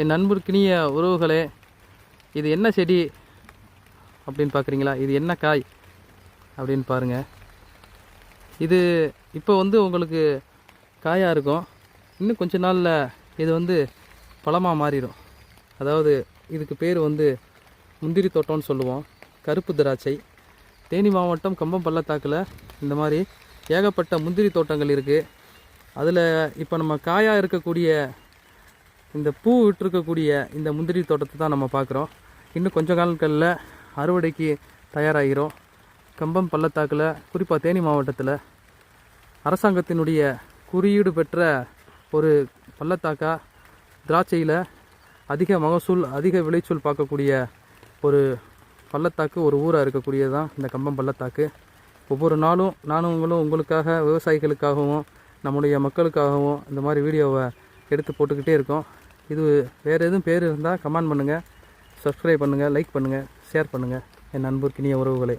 என் நண்பர்க்கினிய உறவுகளே இது என்ன செடி அப்படின்னு பார்க்குறீங்களா? இது என்ன காய் அப்படின்னு பாருங்கள் இது இப்போ வந்து உங்களுக்கு காயாக இருக்கும். இன்னும் கொஞ்ச நாளில் இது வந்து பழமாக மாறிடும். அதாவது இதுக்கு பேர் வந்து முந்திரி தோட்டம்னு சொல்லுவோம். கருப்பு திராட்சை. தேனி மாவட்டம் கம்பம் பள்ளத்தாக்கில் இந்த மாதிரி ஏகப்பட்ட முந்திரி தோட்டங்கள் இருக்குது அதில் இப்போ நம்ம காயாக இருக்கக்கூடிய இந்த பூ விட்டுருக்கக்கூடிய இந்த முந்திரி தோட்டத்தை தான் நம்ம பார்க்குறோம். இன்னும் கொஞ்ச காலங்களில் அறுவடைக்கு தயாராகிறோம். கம்பம் பள்ளத்தாக்கில் குறிப்பாக தேனி மாவட்டத்தில். அரசாங்கத்தினுடைய குறியீடு பெற்ற ஒரு பள்ளத்தாக்கா திராட்சையில் அதிக மகசூல் அதிக விளைச்சல் பார்க்கக்கூடிய ஒரு பள்ளத்தாக்கு ஒரு ஊராக இருக்கக்கூடியது தான் இந்த கம்பம் பள்ளத்தாக்கு. ஒவ்வொரு நாளும் நானும் உங்களும் உங்களுக்காக விவசாயிகளுக்காகவும் நம்முடைய மக்களுக்காகவும் இந்த மாதிரி வீடியோவை எடுத்து போட்டுக்கிட்டே இருக்கோம். இது வேறு எதுவும் பேர் இருந்தால் கமெண்ட் பண்ணுங்கள் சப்ஸ்கிரைப் பண்ணுங்கள் லைக் பண்ணுங்கள் ஷேர் பண்ணுங்கள் என் நண்பர்க்கினிய உறவுகளே.